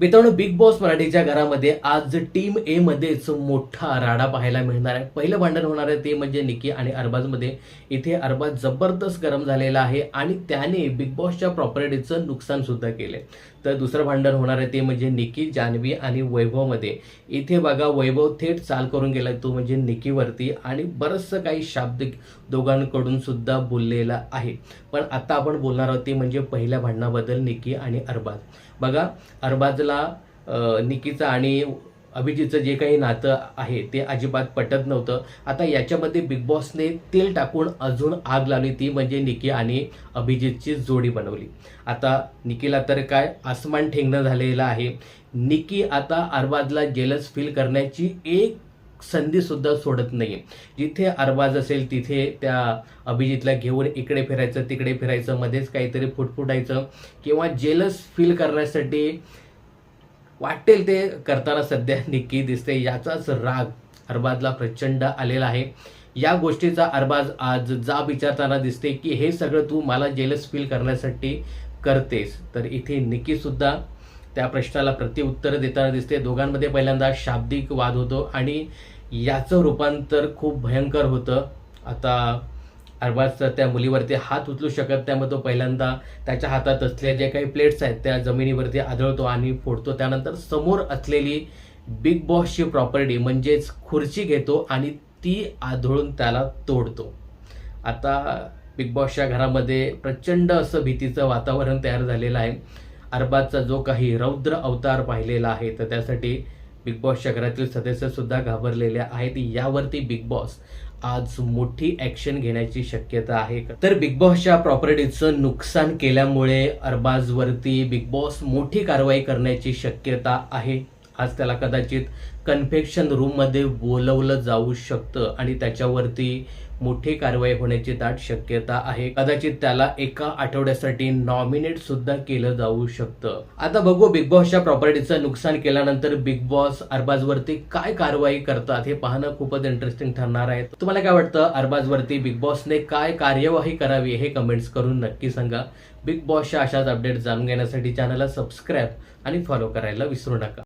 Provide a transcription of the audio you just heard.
मित्रांनो big boss मराठीच्या घरामध्ये आज टीम ए मध्येच मोठा राडा पाहायला मिळणार आहे. पहिलं भांडण होणार आहे ते म्हणजे निकी आणि अरबाजमध्ये. इथे अरबाज जबरदस्त गरम झालेला आहे आणि त्याने बिग बॉसच्या प्रॉपर्टीचं नुकसान सुद्धा केलंय. तर दुसरं भांडण होणार आहे ते म्हणजे निकी जान्हवी आणि वैभवमध्ये. इथे बघा वैभव थेट चाल करून गेलाय तो म्हणजे निकीवरती आणि बरंचसं काही शाब्दिक दोघांकडून सुद्धा बोललेला आहे. पण आता आपण बोलणार आहोत ते म्हणजे पहिल्या भांडणाबद्दल निकी आणि अरबाज. बघा अरबाजला आपल्याला निकीचं आणि अभिजितचं जे काही नातं आहे ते अजिबात पटत नव्हतं. आता याच्यामध्ये बिग बॉसने तेल टाकून अजून आग लावली. ती म्हणजे निकी आणि अभिजितची जोडी बनवली. आता निकीला तर काय आसमान ठेंगणं झालेलं आहे. निकी आता अरबाजला जेलस फील करण्याची एक संधीसुद्धा सोडत नाही जिथे अरबाज असेल तिथे त्या अभिजितला घेऊन इकडे फिरायचं तिकडे फिरायचं मध्येच काहीतरी फुटफुटायचं किंवा जेलस फील करण्यासाठी वाटेल ते करताना सध्या निक्की दिसते. याचाच राग अरबाजला प्रचंड आलेला आहे. या गोष्टीचा अरबाज आज जा विचारताना दिसते की हे सगळं तू मला जेलस फील करण्यासाठी करतेस. तर इथे निकी सुद्धा त्या प्रश्नाला प्रत्युत्तर देताना दिसते. दोघांमध्ये पहिल्यांदा शाब्दिक वाद होतो आणि याचं रूपांतर खूप भयंकर होतं. आता अरबाज त्या मुलीवरती हात उचलू शकत त्यामुळे तो पहिल्यांदा त्याच्या हातात असलेल्या जे काही प्लेट्स आहेत त्या जमिनीवरती आदळतो आणि फोडतो. त्यानंतर समोर असलेली बिग बॉसची प्रॉपर्टी म्हणजेच खुर्ची घेतो आणि ती आधळून त्याला तोडतो. आता बिग बॉसच्या घरामध्ये प्रचंड असं भीतीचं वातावरण तयार झालेलं आहे. अरबाजचा जो काही रौद्र अवतार पाहिलेला आहे तर त्यासाठी बिग बॉसच्या घरातील सदस्य सुद्धा घाबरलेले आहेत. यावरती बिग बॉस आज मोठी ऍक्शन घेण्याची शक्यता आहे. तर बिग बॉसच्या प्रॉपर्टीचं नुकसान केल्यामुळे अरबाजवरती बिग बॉस मोठी कारवाई करण्याची शक्यता आहे. आज त्याला कदाचित कन्फेक्शन रूममध्ये बोलवलं जाऊ शकतं आणि त्याच्यावरती मोठी कारवाई होण्याची दाट शक्यता आहे. कदाचित त्याला एका आठवड्यासाठी नॉमिनेट सुद्धा केलं जाऊ शकतं. आता बघू बिग बॉसच्या प्रॉपर्टीचं नुकसान केल्यानंतर बिग बॉस अरबाजवरती काय कारवाई करतात हे पाहणं खूपच इंटरेस्टिंग ठरणार आहे. तुम्हाला काय वाटतं? अरबाजवरती बिग बॉसने काय कार्यवाही करावी हे कमेंट्स करून नक्की सांगा. बिग बॉसच्या अशाच अपडेट जाणून घेण्यासाठी चॅनलला सबस्क्राईब आणि फॉलो करायला विसरू नका.